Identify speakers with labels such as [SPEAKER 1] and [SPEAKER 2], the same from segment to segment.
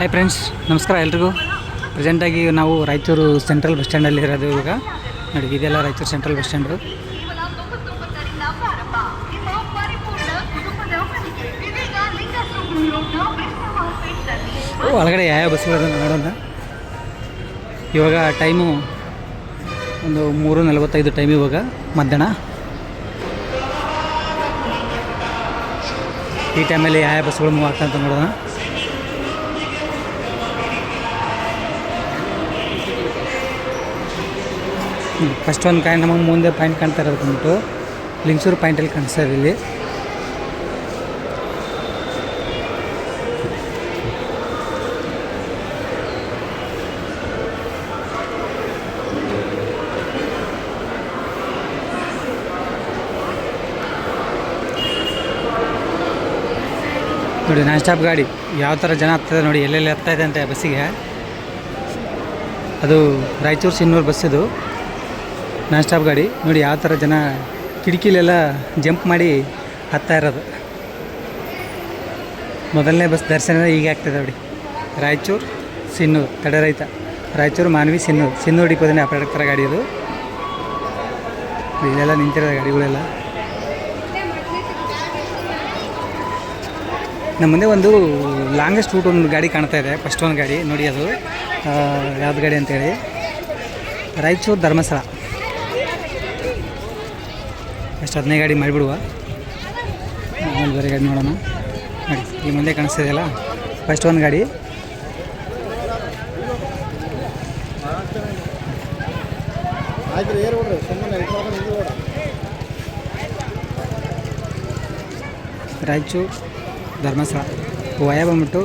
[SPEAKER 1] Hi friends ನಮಸ್ಕಾರ ಎಲ್ರಿಗೂ. ಪ್ರೆಸೆಂಟಾಗಿ ನಾವು ರಾಯಚೂರು ಸೆಂಟ್ರಲ್ ಬಸ್ ಸ್ಟ್ಯಾಂಡಲ್ಲಿ ಇರೋದು ಇವಾಗ. ನೋಡಿ, ಇದೆಲ್ಲ ರಾಯಚೂರು ಸೆಂಟ್ರಲ್ ಬಸ್ ಸ್ಟ್ಯಾಂಡು ಒಳಗಡೆ ಯಾವ್ಯಾವ ಬಸ್ಗಳು ನೋಡೋಣ. ಇವಾಗ ಟೈಮು ಒಂದು ಮೂರು ನಲವತ್ತೈದು ಟೈಮ್ ಇವಾಗ ಮಧ್ಯಾಹ್ನ. ಈ ಟೈಮಲ್ಲಿ ಯಾವ ಬಸ್ಗಳು ಮೂವ್ ಆಗ್ತಾ ಅಂತ ನೋಡೋಣ. ಫಸ್ಟ್ ಒಂದು ಕಾಯಿ ನಮಗೆ ಮುಂದೆ ಪಾಯಿಂಟ್ ಕಾಣ್ತಾ ಇರೋದು ಬಂದ್ಬಿಟ್ಟು ಲಿಂಗಸೂರು ಪಾಯಿಂಟಲ್ಲಿ ಕಾಣಿಸ್ತಾ ಇದೆ ಇಲ್ಲಿ. ನೋಡಿ ನಾನ್ ಸ್ಟಾಪ್ ಗಾಡಿ. ಯಾವ ಥರ ಜನ ಆಗ್ತದೆ ನೋಡಿ, ಎಲ್ಲೆಲ್ಲಿ ಹತ್ತಾ ಇದೆ ಅಂತ ಬಸ್ಸಿಗೆ. ಅದು ರಾಯಚೂರು ಸಿನ್ನೂರು ಬಸ್ ಇದು ನಾನ್ ಸ್ಟಾಪ್ ಗಾಡಿ. ನೋಡಿ ಯಾವ ಥರ ಜನ ಕಿಟಕಿಲೆಲ್ಲ ಜಂಪ್ ಮಾಡಿ ಹತ್ತಾ ಇರೋದು. ಮೊದಲನೇ ಬಸ್ ದರ್ಶನ ಈಗ ಆಗ್ತದೆ ನೋಡಿ. ರಾಯಚೂರು, ಸಿನ್ನೂರು, ತಡೆ ರೈತ. ರಾಯಚೂರು, ಮಾನವಿ, ಸಿನ್ನೂರು. ಸಿನ್ನೂರು ಡಿಪೋದನ್ನೇ ಆಪರೇಟ್ ಥರ ಗಾಡಿ ಅದು. ಇಲ್ಲೆಲ್ಲ ನಿಂತಿರೋದು ಗಾಡಿಗಳೆಲ್ಲ. ನಮ್ಮ ಮುಂದೆ ಒಂದು ಲಾಂಗೆಸ್ಟ್ ರೂಟ್ ಒಂದು ಗಾಡಿ ಕಾಣ್ತಾ ಇದೆ. ಫಸ್ಟ್ ಒಂದು ಗಾಡಿ. ನೋಡಿ ಅದು. ಯಾವ್ದು ಗಾಡಿ ಅಂತೇಳಿ. ರಾಯಚೂರು ಧರ್ಮಸ್ಥಳ. ಅಷ್ಟು ಹದಿನೈದು ಗಾಡಿ ಮಾಡಿಬಿಡುವ. ಆಮೇಲೆ ಬೇರೆ ಗಾಡಿ ನೋಡೋಣ. ನೋಡಿ ಈ ಮುಂದೆ ಕಾಣಿಸ್ತಿದೆಯಲ್ಲ? ಫಸ್ಟ್ ಒಂದು ಗಾಡಿ. ರಾಯಚೂರು, ಧರ್ಮಸ್ಥಳ. ವಯ ಬಂದ್ಬಿಟ್ಟು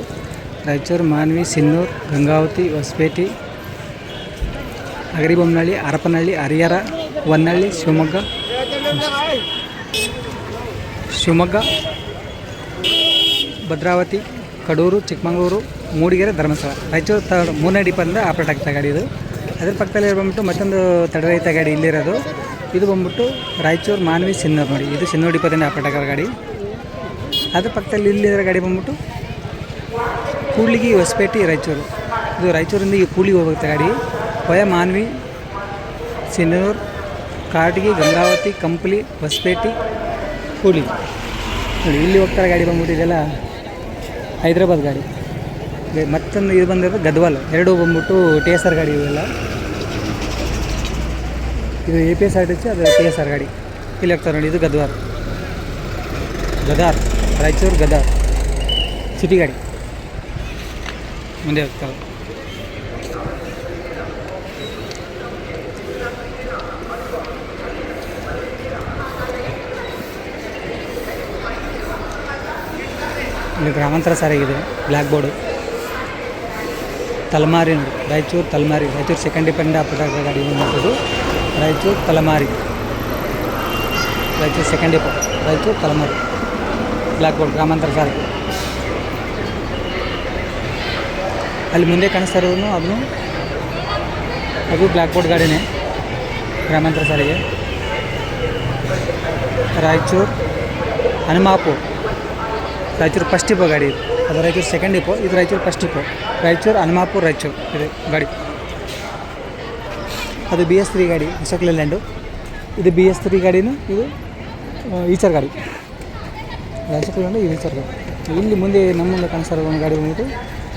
[SPEAKER 1] ರಾಯಚೂರು, ಮಾನ್ವಿ, ಸಿನ್ನೂರು, ಗಂಗಾವತಿ, ಹೊಸಪೇಟೆ ಅಗರಿಬೊಮ್ಮನಹಳ್ಳಿ ಹರಪನಹಳ್ಳಿ ಹರಿಹರ, ಹೊನ್ನಳ್ಳಿ, ಶಿವಮೊಗ್ಗ ಶಿವಮೊಗ್ಗ, ಭದ್ರಾವತಿ, ಕಡೂರು, ಚಿಕ್ಕಮಗಳೂರು, ಮೂಡಿಗೆರೆ, ಧರ್ಮಸ್ಥಳ. ರಾಯಚೂರು ತರ್ಡ್ ಮೂರನೇ ಡಿಪಂದ ಆಪ್ರೇಟ್ ಆಗ್ತಾ ಗಾಡಿ ಇದು. ಅದ್ರ ಪಕ್ಕದಲ್ಲಿ ಬಂದ್ಬಿಟ್ಟು ಮತ್ತೊಂದು ತಡರಹಿತ ಗಾಡಿ ಇಲ್ಲಿರೋದು. ಇದು ಬಂದ್ಬಿಟ್ಟು ರಾಯಚೂರು ಮಾನ್ವಿ ಸಿನ್ನೂರು ನೋಡಿ. ಇದು ಸಿನ್ನೂರು ಡಿಪದಿಂದ ಆಪ್ರೇಟ್ ಆಗೋ ಗಾಡಿ. ಅದ್ರ ಪಕ್ಕದಲ್ಲಿ ಇಲ್ಲಿರೋ ಗಾಡಿ ಬಂದ್ಬಿಟ್ಟು ಕೂಡ್ಲಿಗಿ ಹೊಸಪೇಟೆ, ರಾಯಚೂರು. ಇದು ರಾಯಚೂರಿಂದ ಈ ಕೂಡ್ಲಿಗೆ ಹೋಗುತ್ತೆ ಗಾಡಿ. ಹೊಯ ಮಾನ್ವಿ ಸಿನ್ನೂರು ಕಾಟಗಿ ಗಂಗಾವತಿ, ಕಂಪ್ಲಿ, ಹೊಸಪೇಟೆ ಕೂಡ್ಲಿಗಿ ನೋಡಿ, ಇಲ್ಲಿ ಹೋಗ್ತಾರೆ ಗಾಡಿ ಬಂದ್ಬಿಟ್ಟು, ಇದೆಲ್ಲ ಹೈದ್ರಾಬಾದ್ ಗಾಡಿ. ಮತ್ತೆ ಮತ್ತೊಂದು ಇದು ಬಂದಿರೋದು ಗದ್ವಾಲ್. ಎರಡು ಬಂದ್ಬಿಟ್ಟು ಟಿ ಎಸ್ ಆರ್ ಗಾಡಿ ಇವೆಲ್ಲ. ಇದು A P S R T C, ಅದು ಟಿ ಎಸ್ ಆರ್ ಗಾಡಿ. ಇಲ್ಲಿ ಹೋಗ್ತಾರೆ ನೋಡಿ, ಇದು ಗದ್ವಾರ್ ಗದಾರ್, ರಾಯಚೂರು ಗದಾರ್. ಸಿಟಿ ಗಾಡಿ. ಮುಂದೆ ಹೋಗ್ತಾರೆ. ಇಲ್ಲಿ ಗ್ರಾಮಾಂತರ ಸಾರಿಗಿದೆ ಬ್ಲ್ಯಾಕ್ ಬೋರ್ಡು ತಲಮಾರಿ ನೋಡಿ Raichur Talamari Raichur second depot operate ಗಾಡಿ ಬಂದಿದ್ದು Raichur Talamari Raichur second depot Raichur Talamari black board ಗ್ರಾಮಾಂತರ ಸಾರಿಗೆ ಅಲ್ಲಿ ಮುಂದೆ ಕಾಣಿಸ್ತಾ ಇರೋದು ಅದನ್ನು ಅದು ಬ್ಲ್ಯಾಕ್ ಬೋರ್ಡ್ ಗಾಡಿನೇ ಗ್ರಾಮಾಂತರ ಸಾರಿಗೆ ರಾಯಚೂರು ಹನುಮಾಪುರ್ ರಾಯಚೂರು ಫಸ್ಟ್ ಡಿಪೋ ಗಾಡಿ ಅದು ರಾಯಚೂರು ಸೆಕೆಂಡ್ ಡಿಪೋ, ಇದು ರಾಯಚೂರು ಫಸ್ಟ್ ಡಿಪೋ. ರಾಯಚೂರು ಹನುಮಾಪುರ್ ರಾಯಚೂರು ಇದು ಗಾಡಿ. ಅದು ಬಿ ಎಸ್ ತ್ರೀ ಗಾಡಿ, ಅಶೋಕ್ ಲೇಲ್ಯಾಂಡು ಇದು ಬಿ ಎಸ್ ತ್ರೀ ಗಾಡಿನೂ ಇದು ಈಚರ್ ಗಾಡಿ. ಅಶೋಕ್ ಇದು ಈಚರ್ ಗಾಡಿ. ಇಲ್ಲಿ ಮುಂದೆ ನಮ್ಮ ಮುಂದೆ ಕಾಣಿಸ್ತಾರೆ ಒಂದು ಗಾಡಿ ಬಂದ್ಬಿಟ್ಟು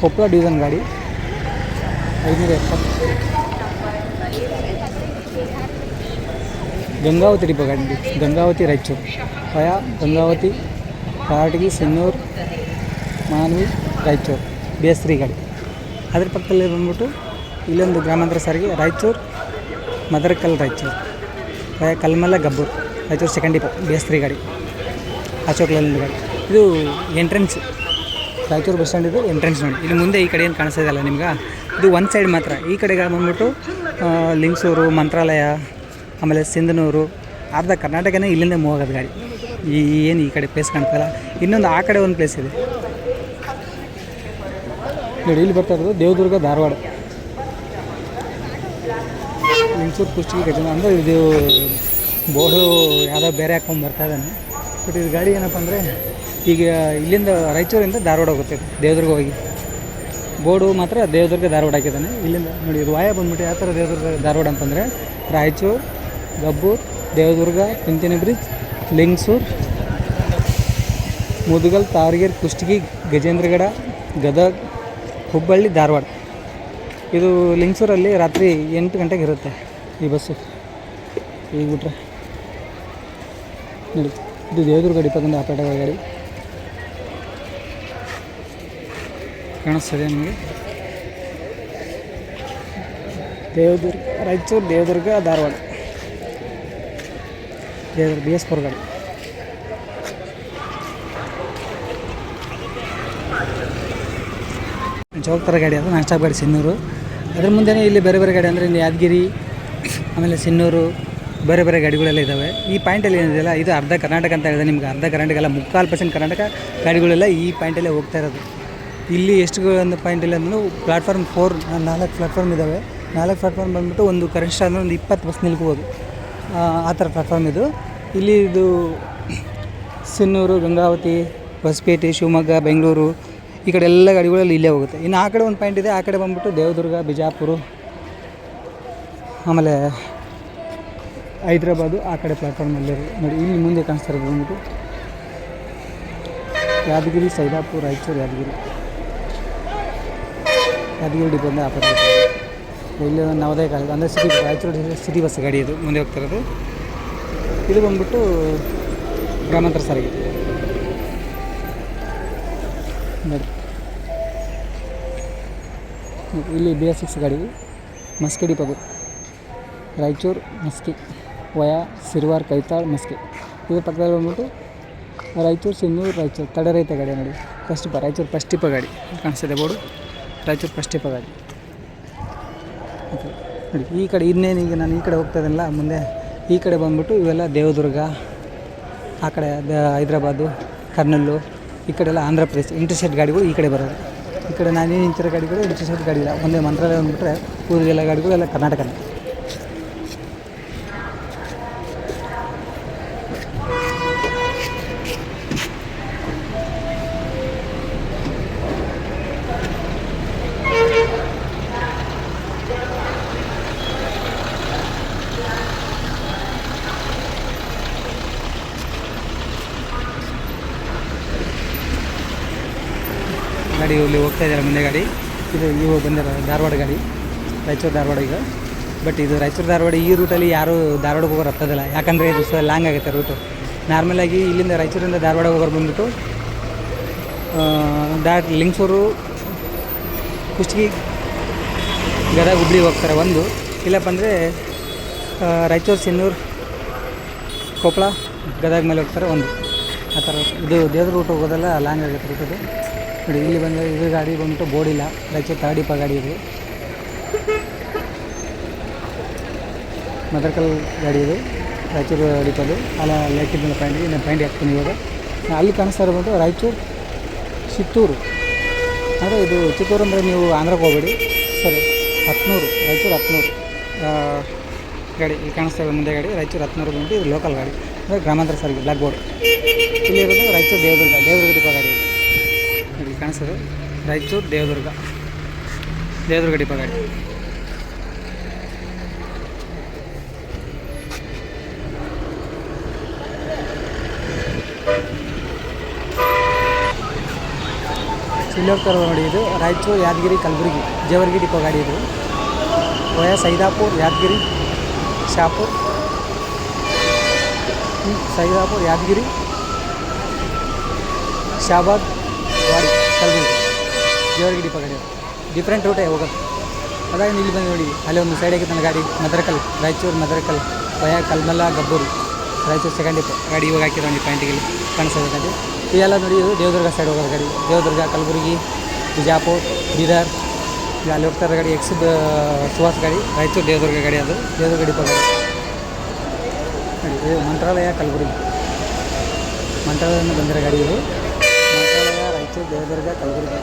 [SPEAKER 1] ಕೊಪ್ಪಳ ಡಿವಿಷನ್ ಗಾಡಿ. ಐನೂರ ಎಪ್ಪತ್ತು. ಗಂಗಾವತಿ ಡಿಪೋ ಗಾಡಿ. ಗಂಗಾವತಿ ರಾಯಚೂರು. ಪಯ ಗಂಗಾವತಿ ಕಾರಟಗಿ ಸೆನ್ನೂರು, ಮಾನ್ವಿ, ರಾಯಚೂರು ಬೇಸ್ರಿ ಗಾಡಿ. ಅದ್ರ ಪಕ್ಕದಲ್ಲಿ ಬಂದ್ಬಿಟ್ಟು ಇಲ್ಲೊಂದು ಗ್ರಾಮಾಂತರ ಸಾರಿಗೆ Raichur, Madarakal Raichur via Kalmala, Gabbur, Raichur second depot B S three ಗಾಡಿ ಅಶೋಕ್ ಲೈನ್ ಗಾಡಿ. ಇದು ಎಂಟ್ರೆನ್ಸ್ ರಾಯಚೂರು ಬಸ್ ಸ್ಟ್ಯಾಂಡ್ ಇದು ಎಂಟ್ರೆನ್ಸ್ ನೋಡಿ. ಇಲ್ಲಿ ಮುಂದೆ ಈ ಕಡೆ ಏನು ಕಾಣಿಸ್ತಾ ಇದೆಯಲ್ಲ ನಿಮ್ಗೆ? ಇದು ಒಂದು ಸೈಡ್ ಮಾತ್ರ. ಈ ಕಡೆಗೆ ಬಂದ್ಬಿಟ್ಟು ಲಿಂಗ್ಸೂರು, ಮಂತ್ರಾಲಯ, ಆಮೇಲೆ ಸಿಂಧನೂರು, ಅರ್ಧ ಕರ್ನಾಟಕನೇ ಇಲ್ಲಿಂದ ಮೂವ್ ಗಾಡಿ. ಈ ಏನು ಈ ಕಡೆ ಪ್ಲೇಸ್ ಕಾಣ್ತಾರ ಇನ್ನೊಂದು ಆ ಕಡೆ ಒಂದು ಪ್ಲೇಸ್ ಇದೆ. ನೋಡಿ, ಇಲ್ಲಿ ಬರ್ತಾ ಇರೋದು ದೇವದುರ್ಗ, ಧಾರವಾಡ. ಲಿಂಗಸೂರು ಕುಸ್ತಿ ಗಜನ ಅಂದರೆ ಇದು ಬೋರ್ಡು ಯಾವುದೋ ಬೇರೆ ಹಾಕೊಂಡು ಬರ್ತಾ ಇದ್ದಾನೆ. ಬಟ್ ಇದು ಗಾಡಿ ಏನಪ್ಪ ಅಂದರೆ, ಈಗ ಇಲ್ಲಿಂದ ರಾಯಚೂರಿಂದ ಧಾರವಾಡ ಹೋಗುತ್ತೆ ದೇವದುರ್ಗ ಹೋಗಿ. ಬೋರ್ಡು ಮಾತ್ರ ದೇವದುರ್ಗ, ಧಾರವಾಡ ಹಾಕಿದ್ದಾನೆ. ಇಲ್ಲಿಂದ ನೋಡಿ, ಇದು ವಾಯ ಬಂದ್ಬಿಟ್ಟು ಯಾವ ಥರ ದೇವದುರ್ಗ, ಧಾರವಾಡ ಅಂತಂದರೆ ರಾಯಚೂರು, ಗಬ್ಬೂರ್, ದೇವದುರ್ಗ, ಕುಂತಿನ ಬ್ರಿಡ್ಜ್ ಲಿಂಗ್ಸೂರ್ ಮುದುಗಲ್ ತಾರಗೇರ್ ಕುಷ್ಟಗಿ, ಗಜೇಂದ್ರಗಡ, ಗದಗ, ಹುಬ್ಬಳ್ಳಿ, ಧಾರವಾಡ. ಇದು ಲಿಂಗ್ಸೂರಲ್ಲಿ ರಾತ್ರಿ ಎಂಟು ಗಂಟೆಗೆ ಇರುತ್ತೆ ಈ ಬಸ್ಸು. ಈಗ ಬಿಟ್ರೆ. ನೋಡಿ, ಇದು ದೇವದುರ್ಗ ಡಿಪೋದಿಂದ ಆಪರೇಟ್ ಆಗೋ ಗಾಡಿ. ಕಾಣಿಸ್ತದೆ ನಿಮಗೆ? Devadurga, Raichur, Devadurga, Dharwad. Devadurga B S four ಗಾಡಿ. ಚೌಕ್ತರ ಗಾಡಿ ಅದು ನಾನ್ ಸ್ಟಾಪ್ ಗಾಡಿ ಸಿನ್ನೂರು. ಅದ್ರ ಮುಂದೆನೇ ಇಲ್ಲಿ ಬೇರೆ ಬೇರೆ ಗಾಡಿ ಅಂದರೆ ಯಾದಗಿರಿ, ಆಮೇಲೆ ಸಿನ್ನೂರು, ಬೇರೆ ಬೇರೆ ಗಾಡಿಗಳೆಲ್ಲ ಇದ್ದಾವೆ ಈ ಪಾಯಿಂಟಲ್ಲಿ ಏನಿದೆಯಲ್ಲ, ಇದು ಅರ್ಧ ಕರ್ನಾಟಕ ಅಂತ ಹೇಳಿದೆ ನಿಮ್ಗೆ ಅರ್ಧ ಕರ್ನಾಟಕ ಮುಕ್ಕಾಲು ಪರ್ಸೆಂಟ್ ಕರ್ನಾಟಕ ಗಾಡಿಗಳೆಲ್ಲ ಈ ಪಾಯಿಂಟಲ್ಲೇ ಹೋಗ್ತಾ ಇರೋದು. ಇಲ್ಲಿ ಎಷ್ಟು ಒಂದು ಪಾಯಿಂಟಲ್ಲಿ ಅಂದ್ರೂ ಪ್ಲಾಟ್ಫಾರ್ಮ್ ಫೋರ್ ನಾಲ್ಕು ಪ್ಲಾಟ್ಫಾರ್ಮ್ ಇದ್ದಾವೆ ನಾಲ್ಕು ಪ್ಲಾಟ್ಫಾರ್ಮ್ ಬಂದ್ಬಿಟ್ಟು ಒಂದು ಕನಿಷ್ಠ ಅಂದರೆ ಒಂದು ಇಪ್ಪತ್ತು ಬಸ್ ನಿಲ್ಕೋಬೋದು. ಆ ಥರ ಪ್ಲಾಟ್ಫಾರ್ಮ್ ಇದು. ಇಲ್ಲಿ ಇದು ಸಿನ್ನೂರು ಗಂಗಾವತಿ ಹೊಸಪೇಟೆ ಶಿವಮೊಗ್ಗ ಬೆಂಗಳೂರು ಈ ಕಡೆ ಎಲ್ಲ ಗಾಡಿಗಳಲ್ಲಿ ಇಲ್ಲೇ ಹೋಗುತ್ತೆ. ಇನ್ನು ಆ ಕಡೆ ಒಂದು ಪಾಯಿಂಟ್ ಇದೆ, ಆ ಕಡೆ ಬಂದ್ಬಿಟ್ಟು ದೇವದುರ್ಗ ಬಿಜಾಪುರ ಆಮೇಲೆ ಹೈದ್ರಾಬಾದು ಆ ಕಡೆ ಪ್ಲಾಟ್ಫಾರ್ಮಲ್ಲಿ ನೋಡಿ, ಇಲ್ಲಿ ಮುಂದೆ ಕಾಣಿಸ್ತಾ ಇರೋದು ಬಂದ್ಬಿಟ್ಟು ಯಾದಗಿರಿ, ಸೈದಾಪುರ, ರಾಯಚೂರು, ಯಾದಗಿರಿ. ಯಾದಗಿರಿ ಡಿಪೋದಿಂದ ಆಪರೇಟ್ ಇಲ್ಲಿ ನವೋದಯ ಕಾಲೇಜ್ ಅಂದರೆ ಸಿಟಿ ರಾಯಚೂರು ಸಿಟಿ ಬಸ್ ಗಾಡಿ ಇದು ಮುಂದೆ ಹೋಗ್ತಾ ಇರೋದು. ಇದು ಬಂದ್ಬಿಟ್ಟು ಗ್ರಾಮಾಂತರ ಸಾರಿಗೆ. ನೋಡಿ. ಇಲ್ಲಿ ಬಿ ಎಸ್ ಸಿಕ್ಸ್ ಗಾಡಿ, ಮಸ್ಕಿ ಡಿಪೋದು. ರಾಯಚೂರು, ಮಸ್ಕಿ. ವಯಾ, ಸಿರ್ವಾರ್, ಕೈತಾಳ್, ಮಸ್ಕಿ. ಇದು ಪಕ್ಕದಲ್ಲಿ ಬಂದ್ಬಿಟ್ಟು ರಾಯಚೂರು ಸಿನ್ನೂರು ರಾಯಚೂರು. ತಡೆ ರೈತ ಗಾಡಿ ನೋಡಿ. ಫಸ್ಟ್ ಪ ರಾಯಚೂರು ಫಸ್ಟ್ ಟಿಪ ಗಾಡಿ ಕಾಣಿಸ್ತಿದೆ ಬೋರ್ಡು. ರಾಯಚೂರು ಫಸ್ಟ್ ಟಿಪ ಗಾಡಿ. ನೋಡಿ, ಈ ಕಡೆ ಇನ್ನೇನು ಈಗ ನಾನು ಈ ಕಡೆ ಹೋಗ್ತಾ ಮುಂದೆ ಈ ಕಡೆ ಬಂದ್ಬಿಟ್ಟು ಇವೆಲ್ಲ ದೇವದುರ್ಗ, ಆ ಕಡೆ ಹೈದ್ರಾಬಾದು, ಕರ್ನೂಲು, ಈ ಕಡೆ ಎಲ್ಲ ಆಂಧ್ರ ಪ್ರದೇಶ ಇಂಟರ್ಸ್ಟೇಟ್ ಗಾಡಿಗಳು ಈ ಕಡೆ ಬರೋದು. ಈ ಕಡೆ ನಾನು ನಿಂತಿರೋ ಗಾಡಿಗಳು ಇಂಟರ್ಸ್ಟೇಟ್ ಗಾಡಿ ಇಲ್ಲ. ಒಂದೇ ಮಂತ್ರಾಲಯ ಬಂದುಬಿಟ್ರೆ ಊರಿಗೆಲ್ಲ ಗಾಡಿಗಳು ಎಲ್ಲ ಕರ್ನಾಟಕನೇ. ಗಾಡಿ ಇಲ್ಲಿ ಹೋಗ್ತಾ ಇದ್ದಾರೆ ಮುಂದೆ ಗಾಡಿ. ಇದು ಇವು ಬಂದಿರೋ ಧಾರವಾಡ ಗಾಡಿ. ರಾಯಚೂರು ಧಾರವಾಡ ಈಗ. ಬಟ್ ಇದು ರಾಯಚೂರು ಧಾರವಾಡ ಈ ರೂಟಲ್ಲಿ ಯಾರು ಧಾರವಾಡಕ್ಕೆ ಹೋಗೋರು ಹತ್ತದಿಲ್ಲ ಯಾಕಂದರೆ ಇದು ಸಹ ಲಾಂಗ್ ಆಗುತ್ತೆ ರೂಟು ನಾರ್ಮಲಾಗಿ ಇಲ್ಲಿಂದ ರಾಯಚೂರಿಂದ ಧಾರವಾಡ ಹೋಗೋರು ಬಂದ್ಬಿಟ್ಟು ದಾಟ್ ಲಿಂಗ್ಸೂರು, ಕುಷ್ಟಗಿ, ಗದಗ, ಹುಬ್ಳಿ ಹೋಗ್ತಾರೆ ಒಂದು. ಇಲ್ಲಪ್ಪ ಅಂದರೆ ರಾಯಚೂರು ಸಿನ್ನೂರು ಕೊಪ್ಪಳ ಗದಗ ಮೇಲೆ ಹೋಗ್ತಾರೆ ಒಂದು. ಆ ಥರ ಇದು ದೇವ್ರ ರೂಟ್ ಹೋಗೋದೆಲ್ಲ ಲಾಂಗ್ ಆಗುತ್ತೆ ರೂಟದು ನೋಡಿ ಇಲ್ಲಿ ಬಂದರೆ ಇದು ಗಾಡಿ ಬಂದ್ಬಿಟ್ಟು ಬೋರ್ಡ್ ಇಲ್ಲ. ರಾಯಚೂರು ತಾಡಿಪ ಗಾಡಿ ಇದು. ಮದರ್ಕಲ್ ಗಾಡಿ ಇದು. ರಾಯಚೂರು ಡಿಪೋದು ಅಲ್ಲ ಲೇಟಿದ ಮೇಲೆ ಪ್ಯಾಂಟ್ ನಾನು ಪಾಯಿಂಟ್ ಹಾಕ್ತೀನಿ ಇವಾಗ. ಅಲ್ಲಿ ಕಾಣಿಸ್ತಾ ಇರೋದು ರಾಯಚೂರು, ಚಿತ್ತೂರು. ಅಂದರೆ ಇದು ಚಿತ್ತೂರು ಅಂದರೆ ನೀವು ಆಂಧ್ರಕ್ಕೆ ಹೋಗ್ಬೇಡಿ. ಸರಿ, ಹತ್ನೂರು. ರಾಯಚೂರು ಹತ್ನೂರು. ಗಾಡಿ ಇಲ್ಲಿ ಕಾಣಿಸ್ತಾ ಇರೋ ಮುಂದೆ ಗಾಡಿ. ರಾಯಚೂರು ಹತ್ನೂರು ಬಂದು ಇದು ಲೋಕಲ್ ಗಾಡಿ. ಅಂದರೆ ಗ್ರಾಮಾಂತರ ಸಾರಿಗೆ ಬ್ಲಾಕ್ ಬೋರ್ಡ್ ಇಲ್ಲಿ ಇರೋದು ರಾಯಚೂರು ದೇವದುರ್ಗ. ದೇವದುರ್ಗ ಡಿಪೋ ಗಾಡಿ ಇಲ್ಲಿ ರಾಯಚೂರು ದೇವದುರ್ಗ. ದೇವದುರ್ಗ ಡಿಪೋ ಗಾಡಿ. ಇಲ್ಲಿ ನೋಡಿ ಇದು. ರಾಯಚೂರು ಯಾದಗಿರಿ ಕಲಬುರಗಿ ಜೇವರ್ಗಿ ಡಿಪೋ ಗಾಡಿ ಇದು. ವಯ ಸೈದಾಪುರ್, ಯಾದಗಿರಿ, ಶಾಪುರ್. ಸೈದಾಪುರ್, ಯಾದಗಿರಿ, ಶಾಬಾದ್, ವಾಡಿ. ಕಲಬುರಗಿ ಜೇವರ್ಗಿ ದೀಪ ಕಡೆ ಡಿಫ್ರೆಂಟ್ ರೂಟೇ ಹೋಗೋದು. ಅದಾಗಿ ಇಲ್ಲಿ ಬಂದು ನೋಡಿ. ಅಲ್ಲಿ ಒಂದು ಸೈಡ್ ಆಗಿತ್ತು ನನ್ನ ಗಾಡಿ. Madarakal, Raichur Madarakal via Kalmala, Gabbur. Raichur second depot ಗಾಡಿ ಇವಾಗ ಹಾಕಿರೋ ಒಂದು ಪಾಯಿಂಟಿಗೆ ಇಲ್ಲಿ. ಕಾಣಿಸ್ತದೆ ಗಾಡಿ. ಇದೆಲ್ಲ ನೋಡಿ ದೇವದುರ್ಗ ಸೈಡ್ ಹೋಗೋದು ಗಾಡಿ. ದೇವದುರ್ಗ, ಕಲಬುರಗಿ, ಬಿಜಾಪುರ್, ಬೀದರ್. ಅಲ್ಲಿ ಹೋಗ್ತಾರೆ ಗಾಡಿ ಎಕ್ಸ್ ಸುಹಾಸ್ ಗಾಡಿ. ರಾಯಚೂರು ದೇವದುರ್ಗ ಗಾಡಿ ಅದು. ದೇವದುರ್ಗ ಡಿಪೋ ಗಾಡಿ. ಮಂತ್ರಾಲಯ, ಕಲಬುರಗಿ. ಮಂತ್ರಾಲಯದಿಂದ ಬಂದಿರೋ ಗಾಡಿ ಇದು. Raichur Devadurga Kalaburagi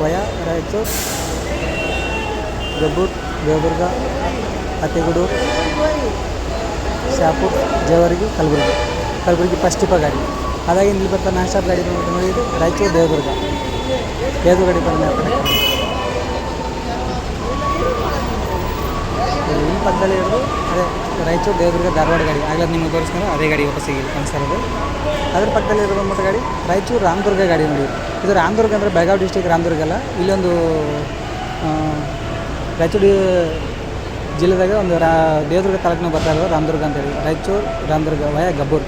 [SPEAKER 1] via Raichur Gabbur Devadurga Hattigudur Shahapur Jewargi Kalaburagi Kalaburagi first depot ಗಾಡಿ ಅದಾಗಿ ಇಲ್ಲಿ ಬರ್ತಾ ನಾನ್ ಸ್ಟಾಪ್ ಗಾಡಿ ಬಂದ್ಬಿಟ್ಟು ನೋಡಿ ಇದು ರಾಯಚೂರು ದೇವದುರ್ಗ ದೇವದುರ್ಗ ಡಿಪೋ ಈ ಪಕ್ಕದಲ್ಲಿ ಇರೋದು ಅದೇ ರಾಯಚೂರು ದೇವದುರ್ಗ ಧಾರವಾಡ ಗಾಡಿ. ಆಗಲೇ ನಿಮಗೆ ತೋರಿಸ್ತಾರೆ ಅದೇ ಗಾಡಿ ವಾಪಸ್ ಸಿಗಿಲ್ಲ ಕಾಣಿಸ್ತಿರೋದು. ಅದ್ರ ಪಕ್ಕದಲ್ಲಿ ಇರೋ ಗಾಡಿ, ರಾಯಚೂರು ರಾಮದುರ್ಗ ಗಾಡಿ ನೋಡಿ. ಇದು ರಾಮದುರ್ಗ ಅಂದರೆ ಬೆಳಗಾವಿ ಡಿಸ್ಟಿಕ್ ರಾಮದುರ್ಗ ಅಲ್ಲ. ಇಲ್ಲೊಂದು ರಾಯಚೂರು ಜಿಲ್ಲೆದಾಗ ಒಂದು ರಾ, ದೇವದುರ್ಗ ತಾಲೂಕಿನ ಬರ್ತಾ ಇರೋದು ರಾಮದುರ್ಗ ಅಂತೇಳಿ Raichur, Ramadurga via Gabbur.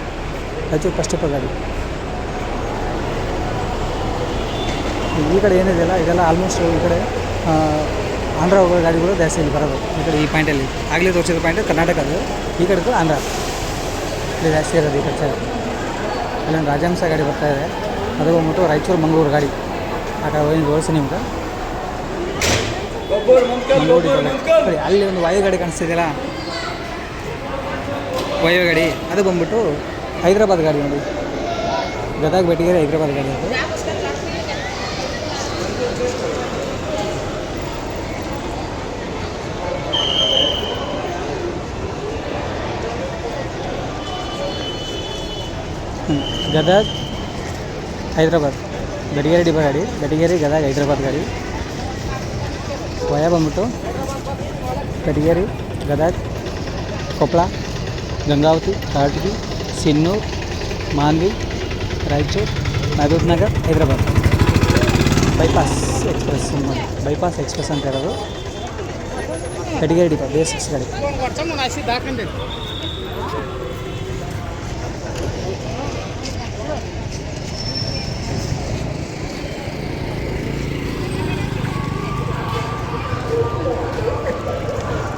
[SPEAKER 1] Raichur first step ಗಾಡಿ. ಈ ಕಡೆ ಏನಿದೆಯಲ್ಲ ಇದೆಲ್ಲ ಆಲ್ಮೋಸ್ಟ್ ಈ ಕಡೆ ಆಂಧ್ರ ಹೋಗೋ ಗಾಡಿಗಳು ಜಾಸ್ತಿ ಇಲ್ಲಿ ಬರೋದು. ಈ ಕಡೆ ಈ ಪಾಯಿಂಟಲ್ಲಿ ಆಗಲೇ ತೋರಿಸಿದ ಪಾಯಿಂಟ್ ಕರ್ನಾಟಕ ಅದು. ಈ ಕಡೆದು ಆಂಧ್ರ. ಇಲ್ಲಿ ಜಾಸ್ತಿ ಇರೋದು ಈ ಕಡೆ ಸೈಡ್ ಅಲ್ಲೊಂದು ರಾಜಹಂಸ ಗಾಡಿ ಬರ್ತಾ ಇದೆ. ಅದು ಬಂದ್ಬಿಟ್ಟು ರಾಯಚೂರು ಮಂಗಳೂರು ಗಾಡಿ. ಆ ಕಡೆ ಹೋಗಿ ತೋರಿಸಿ ನಿಮ್ಗೆ. ಮಂಗಳೂರು ನೋಡಿ ಅಲ್ಲಿ ಒಂದು ವಾಯು ಗಾಡಿ ಕಾಣಿಸ್ತಿದೆಯಲ್ಲ? ವಾಯು ಗಾಡಿ. ಅದು ಬಂದ್ಬಿಟ್ಟು ಹೈದ್ರಾಬಾದ್ ಗಾಡಿ ನೋಡಿ. ಗದಗ ಬೆಟ್ಟಿಗೆರೆ ಹೈದ್ರಾಬಾದ್ ಗಾಡಿ ಅದು. ಗದಗ್ ಹೈದ್ರಾಬಾದ್ ಗಡಿಗೇರಿ ಡಿಪೋ ಗಾಡಿ ಗಡಿಗೇರಿ ಗದಗ ಹೈದ್ರಾಬಾದ್ ಗಾಡಿ ವಯ ಬಂದ್ಬಿಟ್ಟು Gadigeri Gadag Koppal Gangavathi Karatagi Sinnur Manvi Raichur Mahbub Nagar Hyderabad bypass express bypass express ಅಂತ ಹೇಳೋದು Gadigeri depot B S six ಗಾಡಿ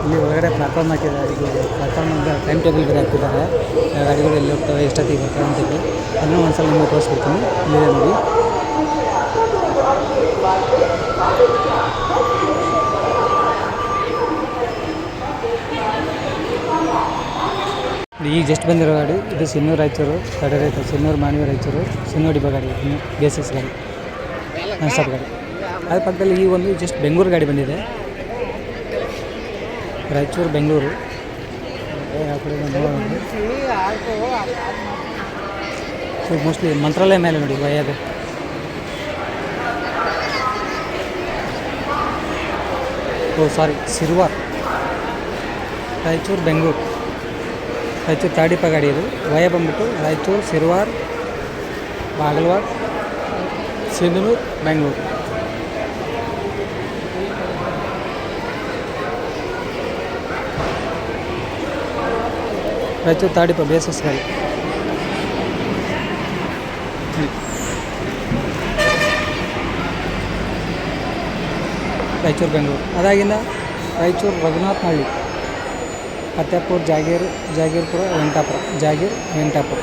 [SPEAKER 1] ಇಲ್ಲಿ ಹೊರಗಡೆ ಪ್ಲಾಟ್ಫಾರ್ಮ್ ಹಾಕಿದ್ದಾರೆ. ಇದು ಪ್ಲಾಟ್ಫಾರ್ಮಿಂದ ಟೈಮ್ ಟೇಬಲ್ ಬೇರೆ ಹಾಕಿದ್ದಾರೆ. ಗಾಡಿಗಳು ಎಲ್ಲಿ ಹೋಗ್ತವೆ, ಎಷ್ಟೊತ್ತಿಗೆ ಬರ್ತವೆ ಅಂತೇಳಿ ಅದನ್ನು ಒಂದ್ಸಲ ನಿಮಗೆ ತೋರಿಸ್ಬಿಡ್ತೀನಿ. ಇಲ್ಲಿದೆ ನೋಡಿ. ಈಗ ಜಸ್ಟ್ ಬಂದಿರೋ ಗಾಡಿ. ಇದು ಸಿನ್ನೂರು ರಾಯಚೂರು ಕಡೆ ರೈತ ಸಿನ್ನೂರು ಮಾನವಿ ರಾಯಚೂರು, ಸಿನ್ನೂರು ಡಿಪೋ ಗಾಡಿ ಎಸ್ ಗಾಡಿ. ನಾನ್ ಸ್ಟಾಪ್ ಗಾಡಿ. ಅದ್ರ ಪಕ್ಕದಲ್ಲಿ ಈ ಒಂದು ಜಸ್ಟ್ ಬೆಂಗಳೂರು ಗಾಡಿ ಬಂದಿದೆ. ರಾಯಚೂರು, ಬೆಂಗಳೂರು. ಸೊ ಮೋಸ್ಟ್ಲಿ ಮಂತ್ರಾಲಯ ಮೇಲೆ ನೋಡಿ ವಯ್ಯಾಗ ಓ ಸಾರಿ ಸಿರ್ವಾರ್. ರಾಯಚೂರು, ಬೆಂಗಳೂರು. ರಾಯಚೂರು ತಾಡಿಪ ಗಾಡಿ ಇದು. ವಯ ಬಂದ್ಬಿಟ್ಟು ರಾಯಚೂರು, ಸಿರ್ವಾರ್ ಬಾಗಲವಾಡ್ ಸಿಂಧನೂರು, ಬೆಂಗಳೂರು. ಎಸ್ ಎಸ್ ಗಾಡಿ ರಾಯಚೂರು, ಬೆಂಗಳೂರು. ಅದಾಗಿಂದ ರಾಯಚೂರು ರಘುನಾಥನಹಳ್ಳಿ ಫತ್ತೇಪುರ ಜಾಗೀರ್, ಜಾಗೀರ್ಪುರ, ವೆಂಕಟಾಪುರ. ಜಾಗೀರ್, ವೆಂಕಟಾಪುರ.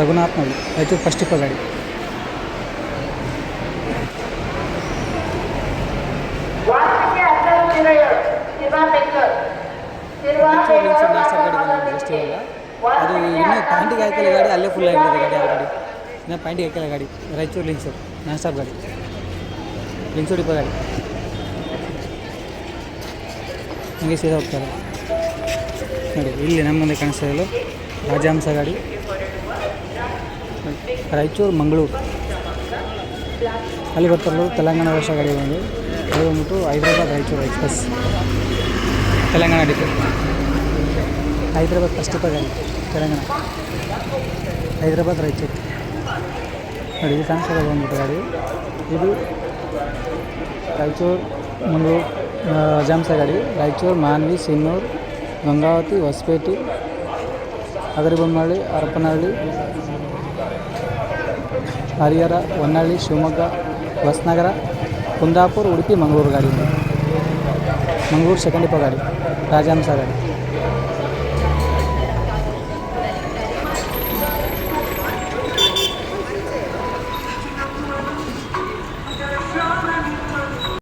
[SPEAKER 1] ರಘುನಾಥನಹಳ್ಳಿ ರಾಯಚೂರು ಟಿಪ್ಪ ಗಾಡಿ.
[SPEAKER 2] ವಾರ್ಷಿಕ ಹನ್ನೆರಡು ದಿನಗಳು ಶಿವಾ ಬೆಂಗಳೂರು ಶಿರ್ವಾ
[SPEAKER 1] ರಾಯಚೂರು ಲಿಂಕ್ಸ್ ನಾಸ್ಟರ್ ಗಾಡಿ ಬಂದಿದೆ ಜಸ್ಟ್ ಇವಾಗ ಅದು ಇನ್ನೂ ಪಾಯಿಂಟಿಗೆ ಹಾಕಿಲ್ಲ ಗಾಡಿ ಅಲ್ಲೇ ಫುಲ್ ಆಗಿಬಿಟ್ಟಿದೆ ಗಾಡಿ ಆಲ್ರೆಡಿ ಇನ್ನೂ ಪಾಯಿಂಟಿಗೆ ಹಾಕಿಲ್ಲ ಗಾಡಿ ರಾಯಚೂರು ಲಿಂಕ್ಸು ನಾನ್ ಸ್ಟಾಪ್ ಗಾಡಿ ಲಿಂಕ್ಸು ಡಿಪೋ ಗಾಡಿ ಹಂಗೆ ಸೀದಾ ಹೋಗ್ತಾರೆ ನೋಡಿ ಇಲ್ಲಿ ನಮ್ಮ ಮುಂದೆ ಕಾಣಿಸ್ತಾ ಇರಲು ರಾಜಹಂಸ ಗಾಡಿ ರಾಯಚೂರು ಮಂಗಳೂರು ಅಲ್ಲಿ ಬರ್ತಾರಲ್ಲ ತೆಲಂಗಾಣ ವರ್ಷ ಗಾಡಿ ಬಂದು ಅದು ಬಂದ್ಬಿಟ್ಟು Hyderabad Raichur express Telangana depot Hyderabad first depot ಗಾಡಿ ತೆಲಂಗಾಣ ಹೈದ್ರಾಬಾದ್ ರಾಯಚೂರು ನೋಡಿ ಇದು ಕಾಣಿಸ್ತಾ ಬಂದ್ಬಿಟ್ಟು ಗಾಡಿ ಇದು ರಾಯಚೂರು ಮಂಗಳೂರು ರಾಜಹಂಸ ಗಾಡಿ ರಾಯಚೂರು ಮಾನ್ವಿ ಸಿನ್ನೂರು ಗಂಗಾವತಿ ಹೊಸಪೇಟೆ ಹಗರಿಬೊಮ್ಮನಹಳ್ಳಿ ಹರಪನಹಳ್ಳಿ ಹರಿಹರ ಹೊನ್ನಳ್ಳಿ ಶಿವಮೊಗ್ಗ ಹೊಸನಗರ ಕುಂದಾಪುರ ಉಡುಪಿ ಮಂಗಳೂರು ಗಾಡಿ ಮಂಗಳೂರು ಸೆಕೆಂಡ್ ಡಿಪೋ ಗಾಡಿ ರಾಜಹಂಸ ಗಾಡಿ